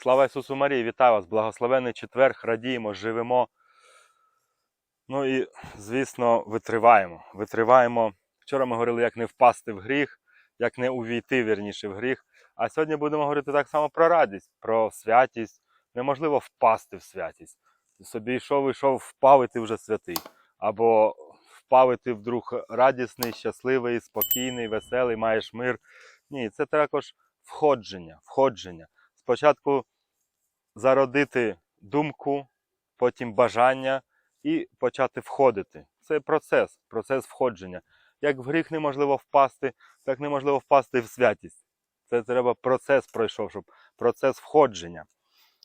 Слава Ісусу Марії, вітаю вас! Благословений четверг, радіємо, живемо. Ну і, звісно, витриваємо. Витриваємо. Вчора ми говорили, як не впасти в гріх, як не увійти вірніше в гріх. А сьогодні будемо говорити так само про радість, про святість. Неможливо впасти в святість. Собі йшов, йшов, впав, і ти вже святий. Або впав, і ти вдруг радісний, щасливий, спокійний, веселий, маєш мир. Ні, це також входження, входження. Спочатку зародити думку, потім бажання і почати входити. Це процес, процес входження. Як в гріх неможливо впасти, так неможливо впасти в святість. Це треба процес пройшов, щоб процес входження.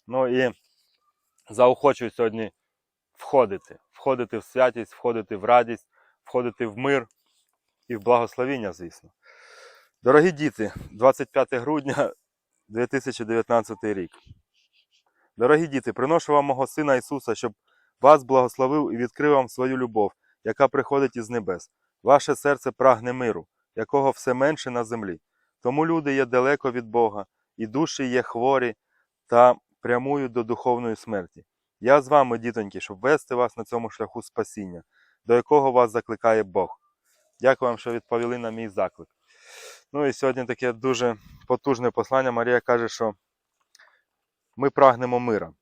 Ну і заохочую сьогодні входити, входити в святість, входити в радість, входити в мир і в благословіння, звісно. Дорогі діти, 25 грудня 2019 рік. Дорогі діти, приношу вам мого Сина Ісуса, щоб вас благословив і відкрив вам свою любов, яка приходить із небес. Ваше серце прагне миру, якого все менше на землі. Тому люди є далеко від Бога, і душі є хворі та прямують до духовної смерті. Я з вами, дітоньки, щоб вести вас на цьому шляху спасіння, до якого вас закликає Бог. Дякую вам, що відповіли на мій заклик. Ну і сьогодні таке дуже потужне послання. Марія каже, що ми прагнемо мира.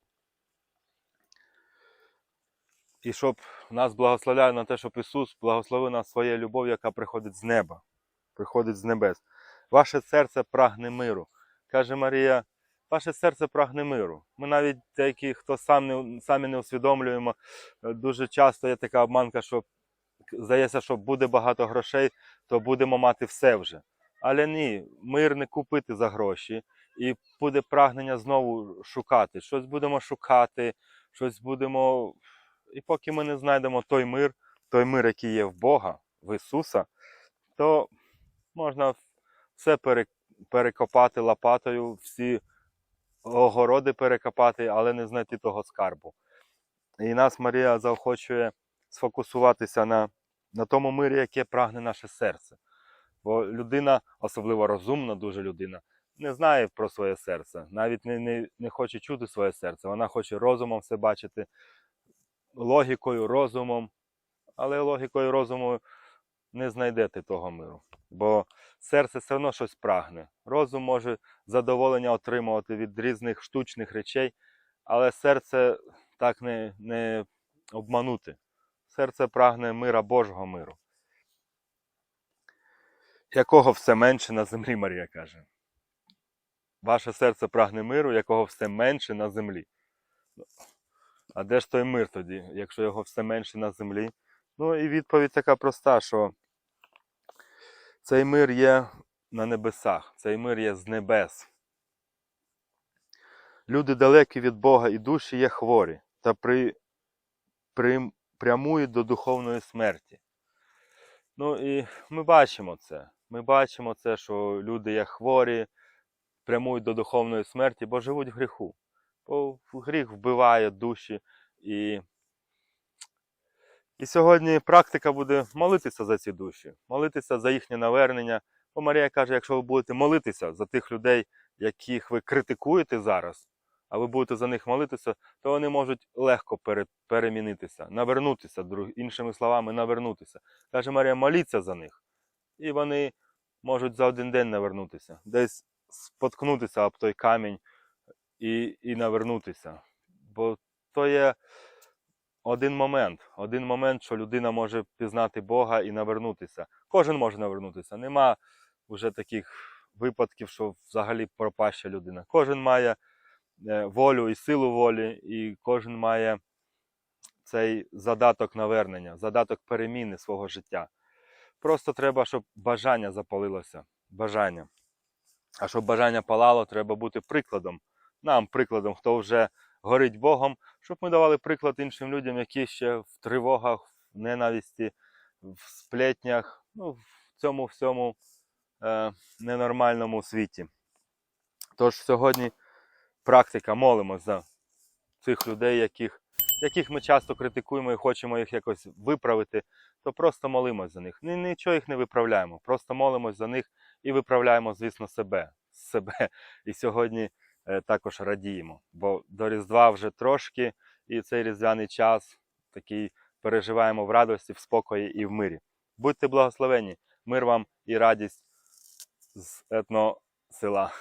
І щоб нас благословляє на те, щоб Ісус благословив нас своєю любов'ю, яка приходить з неба, приходить з небес. Ваше серце прагне миру. Каже Марія, ваше серце прагне миру. Ми навіть деякі, хто сам не, самі не усвідомлюємо, е, дуже часто є така обманка, що здається, що буде багато грошей, то будемо мати все вже. Але ні, мир не купити за гроші, і буде прагнення знову шукати. Щось будемо шукати, щось будемо. І поки ми не знайдемо той мир, той мир, який є в Бога, в Ісуса, то можна все перекопати лопатою, всі огороди перекопати, але не знайти того скарбу. І нас Марія заохочує сфокусуватися на, на тому мирі, яке прагне наше серце. Бо людина, особливо розумна, дуже людина, не знає про своє серце, навіть не, не, не хоче чути своє серце. Вона хоче розумом все бачити, логікою, розумом, але логікою, розумом не знайдете того миру. Бо серце все одно щось прагне. Розум може задоволення отримувати від різних штучних речей, але серце так не, не обманути. Серце прагне мира Божого миру. Якого все менше на землі, Марія каже. Ваше серце прагне миру, якого все менше на землі. А де ж той мир тоді, якщо його все менше на землі? Ну і відповідь така проста, що цей мир є на небесах, цей мир є з небес. Люди далекі від Бога і душі є хворі та при, при, прямують до духовної смерті. Ну і ми бачимо це. Ми бачимо це, що люди є хворі, прямують до духовної смерті, бо живуть в гріху. Бо гріх вбиває душі. І, і сьогодні практика буде молитися за ці душі, молитися за їхнє навернення. Бо Марія каже, якщо ви будете молитися за тих людей, яких ви критикуєте зараз, а ви будете за них молитися, то вони можуть легко перемінитися, навернутися, іншими словами, навернутися. Каже Марія, моліться за них. І вони можуть за один день навернутися, десь споткнутися об той камінь і, і навернутися. Бо то є один момент, один момент, що людина може пізнати Бога і навернутися. Кожен може навернутися. Нема вже таких випадків, що взагалі пропаща людина. Кожен має е, волю і силу волі, і кожен має цей задаток навернення, задаток переміни свого життя. Просто треба, щоб бажання запалилося. Бажання. А щоб бажання палало, треба бути прикладом. Нам прикладом, хто вже горить Богом, щоб ми давали приклад іншим людям, які ще в тривогах, в ненависті, в сплетнях, ну, в цьому всьому е, ненормальному світі. Тож сьогодні практика молимось за цих людей, яких, яких ми часто критикуємо і хочемо їх якось виправити, то просто молимось за них. Ні- Нічого їх не виправляємо, просто молимось за них і виправляємо, звісно, себе. себе. І сьогодні е, також радіємо. Бо до Різдва вже трошки, і цей різдвяний час такий переживаємо в радості, в спокої і в мирі. Будьте благословені, мир вам і радість з етносела.